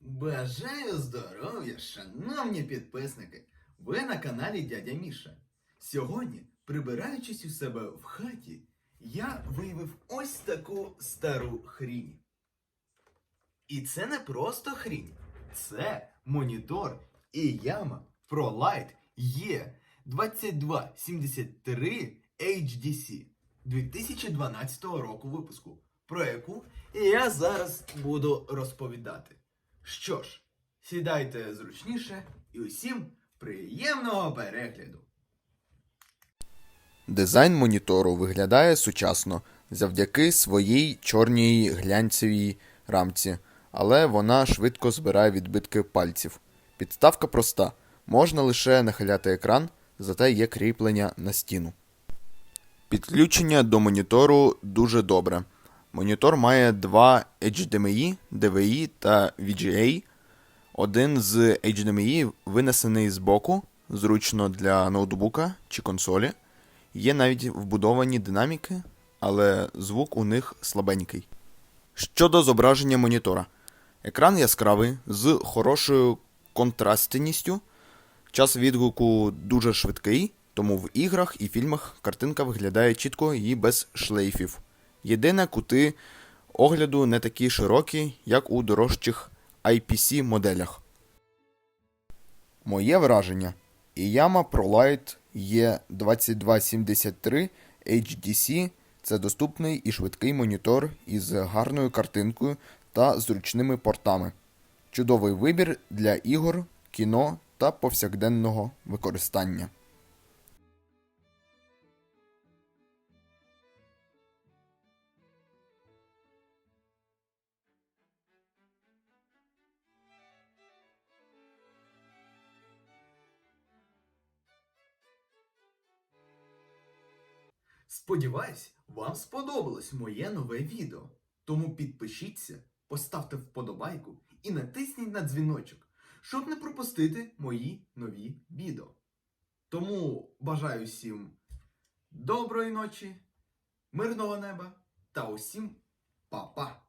Бажаю здоров'я, шановні підписники! Ви на каналі Дядя Міша. Сьогодні, прибираючись у себе в хаті, я виявив ось таку стару хрінь. І це не просто хрінь, це монітор і яма ProLight E 2273 HDC 2012 року випуску, про яку я зараз буду розповідати. Що ж, сідайте зручніше і усім приємного перегляду. Дизайн монітору виглядає сучасно завдяки своїй чорній глянцевій рамці, але вона швидко збирає відбитки пальців. Підставка проста: можна лише нахиляти екран, зате є кріплення на стіну. Підключення до монітору дуже добре. Монітор має два HDMI, DVI та VGA. Один з HDMI винесений з боку, зручно для ноутбука чи консолі. Є навіть вбудовані динаміки, але звук у них слабенький. Щодо зображення монітора. Екран яскравий з хорошою контрастністю. Час відгуку дуже швидкий, тому в іграх і фільмах картинка виглядає чітко і без шлейфів. Єдине, кути огляду не такі широкі, як у дорожчих IPC моделях. Моє враження. Iyama ProLight E2273 HDC це доступний і швидкий монітор із гарною картинкою та зручними портами. Чудовий вибір для ігор, кіно та повсякденного використання. Сподіваюсь, вам сподобалось моє нове відео. Тому підпишіться, поставте вподобайку і натисніть на дзвіночок, щоб не пропустити мої нові відео. Тому бажаю всім доброї ночі, мирного неба та усім па-па!